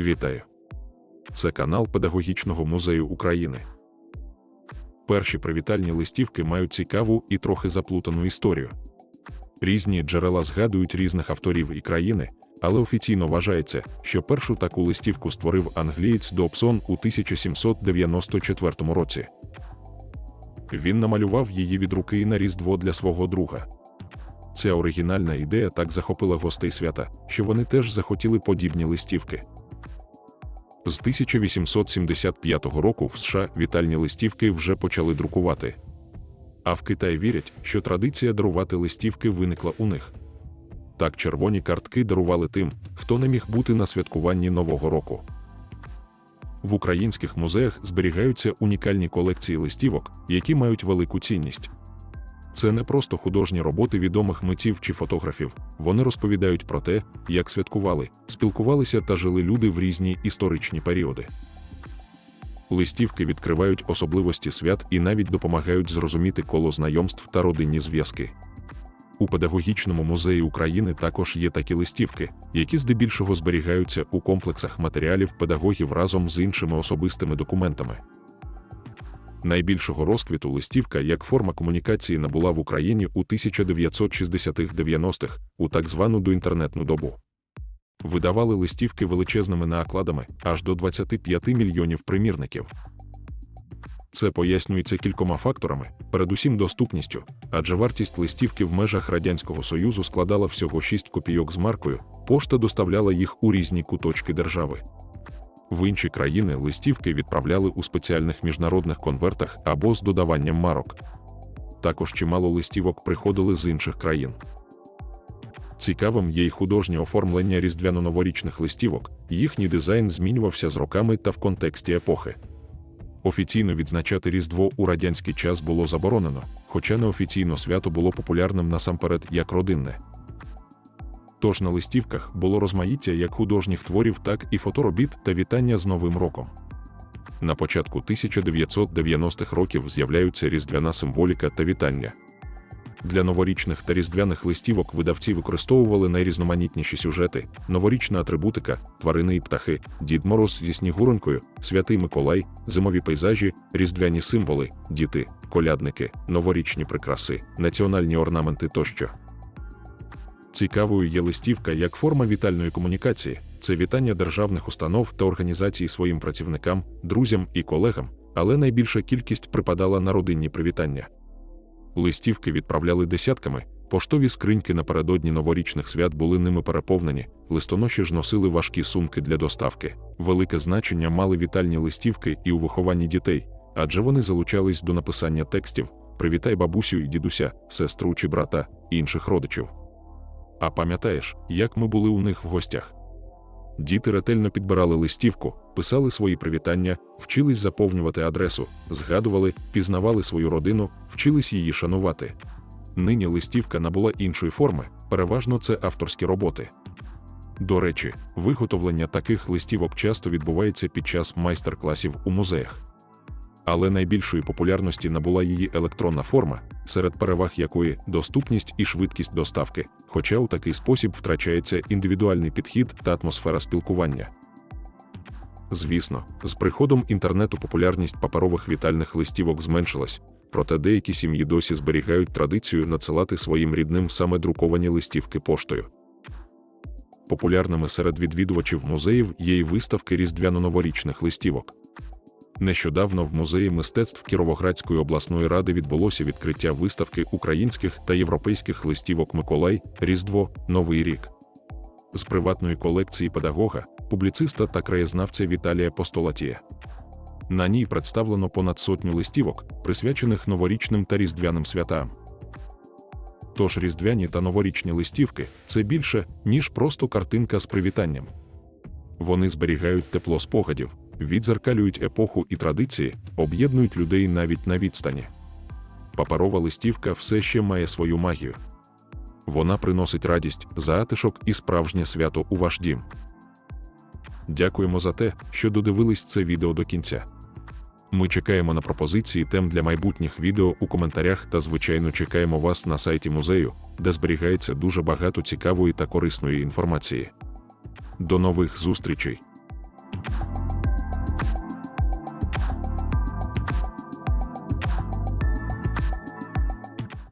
Вітаю! Це канал Педагогічного музею України. Перші привітальні листівки мають цікаву і трохи заплутану історію. Різні джерела згадують різних авторів і країни, але офіційно вважається, що першу таку листівку створив англієць Добсон у 1794 році. Він намалював її від руки на Різдво для свого друга. Ця оригінальна ідея так захопила гостей свята, що вони теж захотіли подібні листівки. З 1875 року в США вітальні листівки вже почали друкувати. А в Китаї вірять, що традиція дарувати листівки виникла у них. Так червоні картки дарували тим, хто не міг бути на святкуванні Нового року. В українських музеях зберігаються унікальні колекції листівок, які мають велику цінність. Це не просто художні роботи відомих митців чи фотографів, вони розповідають про те, як святкували, спілкувалися та жили люди в різні історичні періоди. Листівки відкривають особливості свят і навіть допомагають зрозуміти коло знайомств та родинні зв'язки. У педагогічному музеї України також є такі листівки, які здебільшого зберігаються у комплексах матеріалів педагогів разом з іншими особистими документами. Найбільшого розквіту листівка як форма комунікації набула в Україні у 1960-х-90-х, у так звану доінтернетну добу. Видавали листівки величезними накладами аж до 25 мільйонів примірників. Це пояснюється кількома факторами, передусім доступністю, адже вартість листівки в межах Радянського Союзу складала всього 6 копійок з маркою, пошта доставляла їх у різні куточки держави. В інші країни листівки відправляли у спеціальних міжнародних конвертах або з додаванням марок. Також чимало листівок приходили з інших країн. Цікавим є й художнє оформлення різдвяно-новорічних листівок, їхній дизайн змінювався з роками та в контексті епохи. Офіційно відзначати Різдво у радянський час було заборонено, хоча неофіційно свято було популярним насамперед як родинне. Тож на листівках було розмаїття як художніх творів, так і фоторобіт та вітання з Новим роком. На початку 1990-х років з'являються різдвяна символіка та вітання. Для новорічних та різдвяних листівок видавці використовували найрізноманітніші сюжети: новорічна атрибутика, тварини і птахи, Дід Мороз зі Снігуронькою, Святий Миколай, зимові пейзажі, різдвяні символи, діти, колядники, новорічні прикраси, національні орнаменти тощо. Цікавою є листівка як форма вітальної комунікації, це вітання державних установ та організацій своїм працівникам, друзям і колегам, але найбільша кількість припадала на родинні привітання. Листівки відправляли десятками, поштові скриньки напередодні новорічних свят були ними переповнені, листоноші ж носили важкі сумки для доставки. Велике значення мали вітальні листівки і у вихованні дітей, адже вони залучались до написання текстів Привітай бабусю і дідуся, сестру чи брата, інших родичів. А пам'ятаєш, як ми були у них в гостях? Діти ретельно підбирали листівку, писали свої привітання, вчились заповнювати адресу, згадували, пізнавали свою родину, вчились її шанувати. Нині листівка набула іншої форми, переважно це авторські роботи. До речі, виготовлення таких листівок часто відбувається під час майстер-класів у музеях. Але найбільшої популярності набула її електронна форма, серед переваг якої доступність і швидкість доставки, хоча у такий спосіб втрачається індивідуальний підхід та атмосфера спілкування. Звісно, з приходом інтернету популярність паперових вітальних листівок зменшилась, проте деякі сім'ї досі зберігають традицію надсилати своїм рідним саме друковані листівки поштою. Популярними серед відвідувачів музеїв є й виставки різдвяно-новорічних листівок. Нещодавно в музеї мистецтв Кіровоградської обласної ради відбулося відкриття виставки українських та європейських листівок Миколай, Різдво, Новий рік. З приватної колекції педагога, публіциста та краєзнавця Віталія Постолатія. На ній представлено понад сотню листівок, присвячених новорічним та різдвяним святам. Тож різдвяні та новорічні листівки це більше, ніж просто картинка з привітанням. Вони зберігають тепло спогадів, відзеркалюють епоху і традиції, об'єднують людей навіть на відстані. Паперова листівка все ще має свою магію. Вона приносить радість, затишок і справжнє свято у ваш дім. Дякуємо за те, що додивились це відео до кінця. Ми чекаємо на пропозиції тем для майбутніх відео у коментарях та, звичайно, чекаємо вас на сайті музею, де зберігається дуже багато цікавої та корисної інформації. До нових зустрічей!